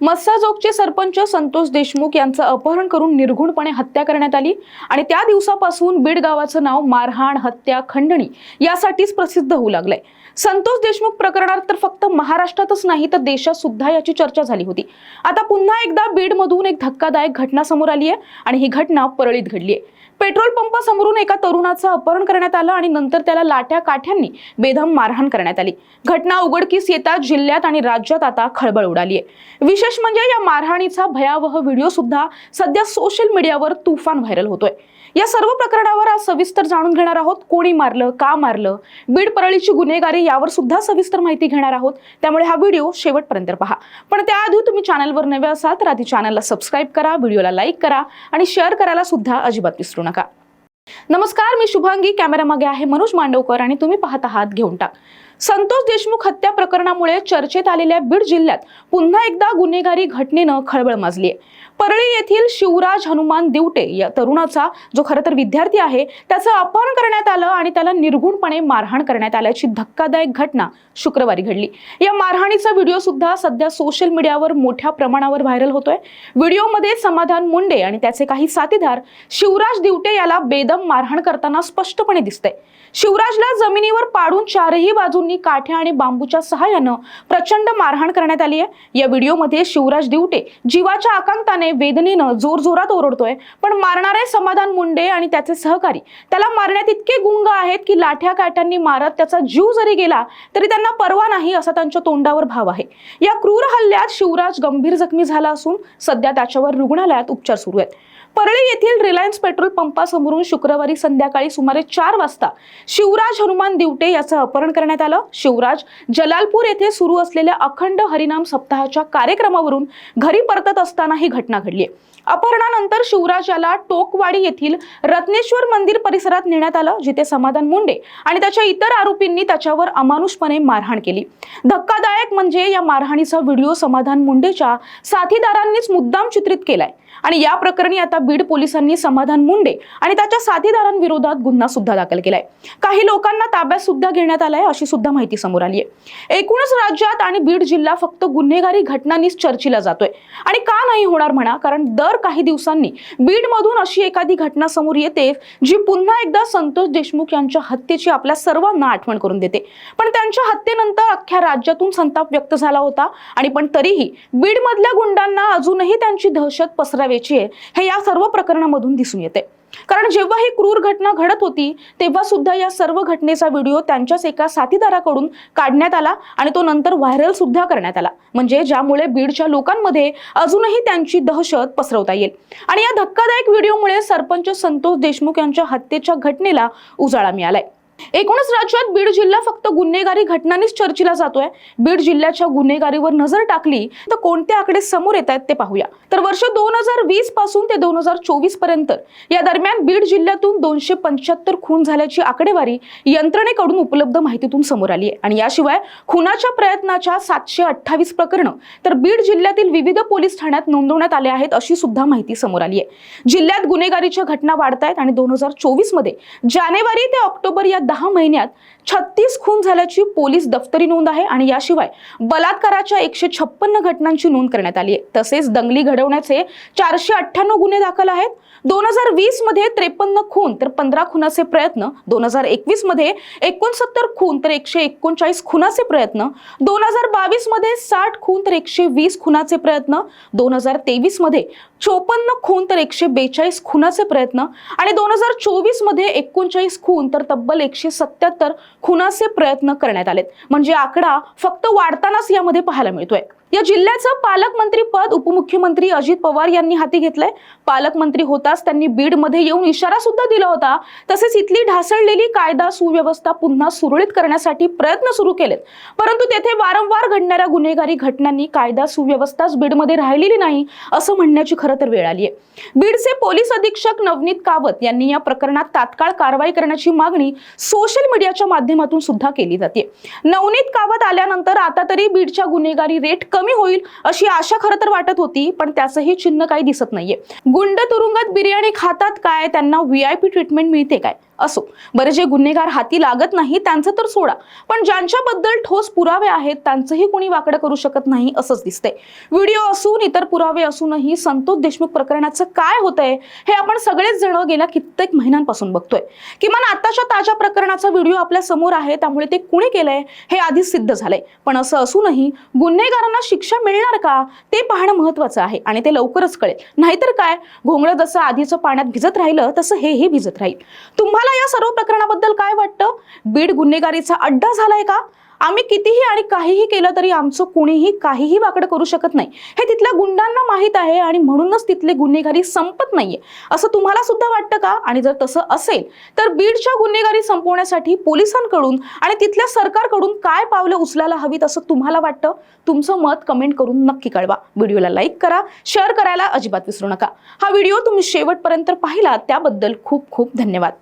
मस्साजोगचे सरपंच संतोष देशमुख यांचं अपहरण करून निर्घुणपणे हत्या करण्यात आली आणि त्या दिवसापासून बीड गावाचं नाव मारहाण हत्या खंडणी यासाठीच प्रसिद्ध होऊ लागलंय. संतोष देशमुख प्रकरणात तर फक्त महाराष्ट्रातच नाही तर देशात सुद्धा याची चर्चा झाली होती. आता पुन्हा एकदा बीडमधून एक धक्कादायक घटना समोर आली आहे आणि ही घटना परळीत घडली आहे पेट्रोल पंप समोरून एका तरुणाचं अपहरण करण्यात आलं आणि नंतर त्याला लाट्या काठ्यांनी बेदम मारहाण करण्यात आली. घटना उघडकीस येताच जिल्ह्यात आणि राज्यात आता खळबळ उडाली आहे. विशेष म्हणजे या मारहाणीचा भयावह व्हिडिओ सुद्धा सध्या सोशल मीडियावर तुफान व्हायरल होतोय. या सर्व प्रकरणावर आज सविस्तर जाणून घेणार आहोत. कोणी मारलं का मारलं बीड परळीची गुन्हेगारी यावर सुद्धा सविस्तर माहिती घेणार आहोत. त्यामुळे हा व्हिडिओ शेवटपर्यंत पहा. पण त्याआधी तुम्ही चॅनलवर नवे असाल तर आधी चॅनलला सबस्क्राईब करा व्हिडिओला लाईक करा आणि शेअर करायला सुद्धा अजिबात विसरू नका. नमस्कार मी शुभांगी. कॅमेरामागे आहे मनोज मांडवकर आणि तुम्ही पाहत आहात घेऊन टाक. संतोष देशमुख हत्या प्रकरणामुळे चर्चेत आलेल्या बीड जिल्ह्यात पुन्हा एकदा गुन्हेगारी घटनेनं खळबळ माजली आहे परळी येथील शिवराज हनुमान दिवटे या तरुणाचा जो खरं तर विद्यार्थी आहे त्याचं अपहरण करण्यात आलं आणि त्याला निर्घुणपणे मारहाण करण्यात आल्याची धक्कादायक घटना शुक्रवारी घडली. या मारहाणीचा व्हिडिओ सुद्धा सध्या सोशल मीडियावर मोठ्या प्रमाणावर व्हायरल होतोय. व्हिडिओमध्ये समाधान मुंडे आणि त्याचे काही साथीदार शिवराज दिवटे याला बेदम मारहाण करताना स्पष्टपणे दिसतंय. शिवराजला जमिनीवर पाडून चारही बाजूंनी काठ्या आणि बांबूच्या सहाय्यानं प्रचंड मारहाण करण्यात आली आहे. या व्हिडिओमध्ये शिवराज दिवटे जीवाच्या आकांताने वेदनेनं जोरजोरात ओरडतोय. पण मारणारे समाधान मुंडे आणि त्याचे सहकारी त्याला मारण्यात इतके गुंग आहेत की लाठ्या काठ्यांनी मारत त्याचा जीव जरी गेला तरी त्यांना परवा नाही असा त्यांच्या तोंडावर भाव आहे. या क्रूर हल्ल्यात शिवराज गंभीर जखमी झाला असून सध्या त्याच्यावर रुग्णालयात उपचार सुरू आहेत. परळी येथील रिलायन्स पेट्रोल पंपासमोरून शुक्रवारी संध्याकाळी सुमारे चार वाजता शिवराज हनुमान दिवटे याचं अपहरण करण्यात आलं. शिवराज जलालपूर येथे सुरू असलेल्या अखंड हरिनाम सप्ताहाच्या कार्यक्रमावरून घरी परतत असताना ही घटना घडली अपहरणानंतर शिवराज याला टोकवाडी येथील रत्नेश्वर मंदिर परिसरात नेण्यात आलं जिथे समाधान मुंडे आणि त्याच्या इतर आरोपींनी त्याच्यावर अमानुषपणे मारहाण केली. धक्कादायक म्हणजे या मारहाणीचा व्हिडिओ समाधान मुंडेच्या साथीदारांनीच मुद्दाम चित्रित केलाय. आणि या प्रकरणी आता बीड पोलिसांनी समाधान मुंडे आणि त्याच्या साथीदारांविरोधात गुन्हा सुद्धा दाखल केलाय. काही लोकांना ताब्यात सुद्धा घेण्यात आलाय अशी सुद्धा माहिती समोर आली आहे एकूणच राज्यात आणि बीड जिल्हा फक्त गुन्हेगारी घटनांनीच चर्चेला जातोय. आणि का नाही होणार म्हणा कारण दर काही दिवसांनी बीडमधून अशी एखादी घटना समोर येते जी पुन्हा एकदा संतोष देशमुख यांच्या हत्येची आपल्या सर्वांना आठवण करून देते. पण त्यांच्या हत्येनंतर अख्ख्या राज्यातून संताप व्यक्त झाला होता. आणि पण तरीही बीडमधल्या गुंडांना अजूनही त्यांची दहशत पसरावायची आहे हे या सर्व प्रकरणामधून दिसून येते. कारण जेव्हा ही क्रूर घटना घडत होती तेव्हा सुद्धा या सर्व घटनेचा व्हिडिओ त्यांच्याच एका साथीदाराकडून काढण्यात आला आणि तो नंतर व्हायरल सुद्धा करण्यात आला. म्हणजे ज्यामुळे बीडच्या लोकांमध्ये अजूनही त्यांची दहशत पसरवता येईल. आणि या धक्कादायक व्हिडिओमुळे सरपंच संतोष देशमुख यांच्या हत्येच्या घटनेला उजाळा मिळालाय. एकूणच राज्यात बीड जिल्हा फक्त गुन्हेगारी घटनांनीच चर्चेला जातोय. बीड जिल्ह्याच्या गुन्हेगारीवर नजर टाकली तर कोणते आकडे समोर येत आहेत ते पाहूया. तर वर्ष दोन हजार वीसपासून ते दोन हजार चोवीसपर्यंत या दरम्यान बीड जिल्ह्यातून दोनशे पंच्याहत्तर खून झाल्याची आकडेवारी यंत्रणेकडून उपलब्ध माहितीतून समोर आली आहे. आणि याशिवाय खुनाच्या प्रयत्नाच्या सातशे अठ्ठावीस प्रकरणं तर बीड जिल्ह्यातील विविध पोलीस ठाण्यात नोंदवण्यात आले आहेत अशी सुद्धा माहिती समोर आली आहे. जिल्ह्यात गुन्हेगारीच्या घटना वाढत आहेत आणि दोन हजार चोवीसमध्ये जानेवारी ते ऑक्टोबर या दहा महिन्यात छत्तीस खून झाल्याची पोलीस दफ्तरी नोंद आहे आणि याशिवाय बलात्काराच्या एकशे छप्पन्न घटनांची नोंद करण्यात आली आहे. तसेच दंगली घडवण्याचे चारशे अठ्ठ्याण्णव गुन्हे दाखल आहेत. दोन हजार वीसमध्ये त्रेपन्न खून तर पंधरा खुनाचे प्रयत्न. दोन हजार एकवीसमध्ये एकोणसत्तर खून तर एकशे एकोणचाळीस खुनाचे प्रयत्न. दोन हजार बावीसमध्ये साठ खून तर एकशे वीस खुनाचे प्रयत्न. दोन हजार तेवीसमध्ये चोपन्न खून तर एकशे बेचाळीस खुनाचे प्रयत्न आणि दोन हजार चोवीसमध्ये एकोणचाळीस खून तर तब्बल एकशे सत्याहत्तर खुनाचे प्रयत्न करण्यात आलेत. म्हणजे आकडा फक्त वाढतानाच यामध्ये पाहायला मिळतोय. या जिल्ह्याचं पालकमंत्री पद उपमुख्यमंत्री अजित पवार यांनी हाती घेतलंय. पालकमंत्री होताच त्यांनी बीडमध्ये येऊन इशारा सुद्धा दिला होता. तसेच इथली ढासळलेली कायदा सुव्यवस्था पुन्हा सुरळीत करण्यासाठी प्रयत्न सुरू केलेत. परंतु तेथे वारंवार घडणाऱ्या गुन्हेगारी घटनांनी कायदा सुव्यवस्थाच बीडमध्ये राहिलेली नाही असं म्हणण्याची खरं तर वेळ आली आहे बीडचे पोलीस अधीक्षक नवनीत कावत यांनी या प्रकरणात तात्काळ कारवाई करण्याची मागणी सोशल मीडियाच्या माध्यमातून सुद्धा केली जाते. नवनीत कावत आल्यानंतर आता तरी बीडच्या गुन्हेगारी रेट कमी होईल अशी आशा खरं तर वाटत होती पण त्याचंही चिन्ह काही दिसत नाहीये. गुंड तुरुंगात बिर्याणी खातात काय? त्यांना व्ही आय पी ट्रीटमेंट मिळते काय? असो. बरे जे गुन्हेगार हाती लागत नाही त्यांचं तर सोडा. पण ज्यांच्याबद्दल ठोस पुरावे आहेत त्यांचंही कोणी वाकडं करू शकत नाही असंच दिसतंय. व्हिडिओ असून इतर पुरावे असूनही संतोष देशमुख प्रकरणाचं काय होतंय हे आपण सगळेच जण गेल्या कित्येक महिन्यांपासून बघतोय. किमान आताच्या ताज्या प्रकरणाचा व्हिडिओ आपल्यासमोर आहे त्यामुळे ते कुणी केलंय हे आधीच सिद्ध झालंय. पण असं असूनही गुन्हेगारांना शिक्षा मिळणार का ते पाहणं महत्वाचं आहे आणि ते लवकरच कळेल. नाहीतर काय घोंगडं जसं आधीचं पाण्यात भिजत राहिलं तसं हेही भिजत राहील. तुम्हाला तुम्हाला या सर्व प्रकरणाबद्दल काय वाटतं? बीड गुन्हेगारीचा अड्डा झालाय का? आम्ही कितीही आणि काहीही केलं तरी आमचं कुणीही काहीही वाकडं करू शकत नाही. हे तिथल्या गुंडांना माहीत आहे आणि म्हणूनच तिथले गुन्हेगारी संपत नाहीये. असं तुम्हाला सुद्धा वाटतं का? आणि जर तसं असेल तर बीडच्या गुन्हेगारी संपवण्यासाठी पोलिसांकडून आणि तिथल्या सरकारकडून काय पावलं उचलायला हवीत असं तुम्हाला वाटतं? तुमचं मत कमेंट करून नक्की कळवा. व्हिडिओला लाईक करा शेअर करायला अजिबात विसरू नका. हा व्हिडिओ तुम्ही शेवटपर्यंत पाहिला त्याबद्दल खूप खूप धन्यवाद.